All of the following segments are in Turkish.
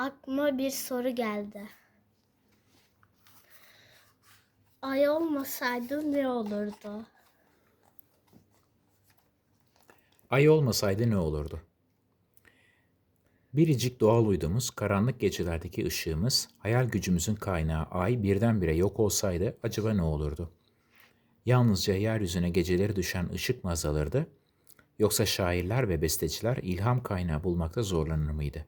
aklıma bir soru geldi. Ay olmasaydı ne olurdu? Ay olmasaydı ne olurdu? Biricik doğal uydumuz, karanlık gecelerdeki ışığımız, hayal gücümüzün kaynağı ay birdenbire yok olsaydı acaba ne olurdu? Yalnızca yeryüzüne geceleri düşen ışık mı azalırdı? Yoksa şairler ve besteciler ilham kaynağı bulmakta zorlanır mıydı?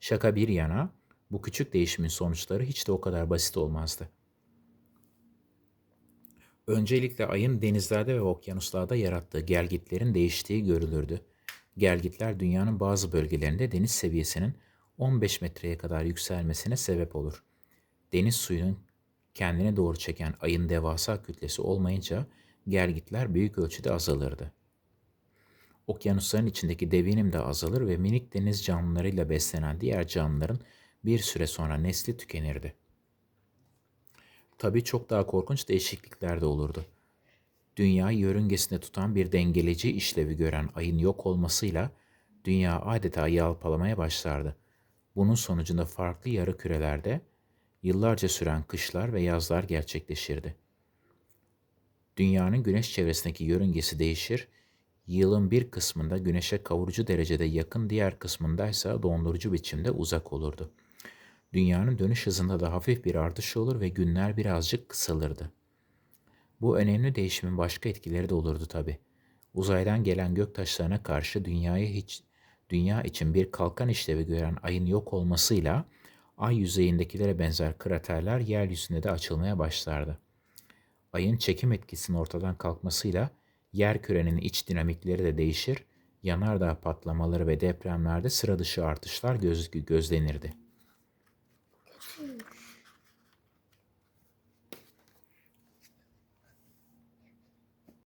Şaka bir yana, bu küçük değişimin sonuçları hiç de o kadar basit olmazdı. Öncelikle ayın denizlerde ve okyanuslarda yarattığı gelgitlerin değiştiği görülürdü. Gelgitler dünyanın bazı bölgelerinde deniz seviyesinin 15 metreye kadar yükselmesine sebep olur. Deniz suyunun kendine doğru çeken ayın devasa kütlesi olmayınca gelgitler büyük ölçüde azalırdı. Okyanusların içindeki devinim de azalır ve minik deniz canlılarıyla beslenen diğer canlıların bir süre sonra nesli tükenirdi. Tabii çok daha korkunç değişiklikler de olurdu. Dünyayı yörüngesinde tutan bir dengeleyici işlevi gören ayın yok olmasıyla dünya adeta yalpalamaya başlardı. Bunun sonucunda farklı yarı kürelerde yıllarca süren kışlar ve yazlar gerçekleşirdi. Dünyanın güneş çevresindeki yörüngesi değişir, yılın bir kısmında güneşe kavurucu derecede yakın diğer kısmındaysa dondurucu biçimde uzak olurdu. Dünyanın dönüş hızında da hafif bir artış olur ve günler birazcık kısalırdı. Bu önemli değişimin başka etkileri de olurdu tabi. Uzaydan gelen göktaşlarına karşı dünyayı hiç dünya için bir kalkan işlevi gören ayın yok olmasıyla ay yüzeyindekilere benzer kraterler yeryüzünde de açılmaya başlardı. Ayın çekim etkisinin ortadan kalkmasıyla yer kürenin iç dinamikleri de değişir, yanardağ patlamaları ve depremlerde sıra dışı artışlar göz, gözlenirdi.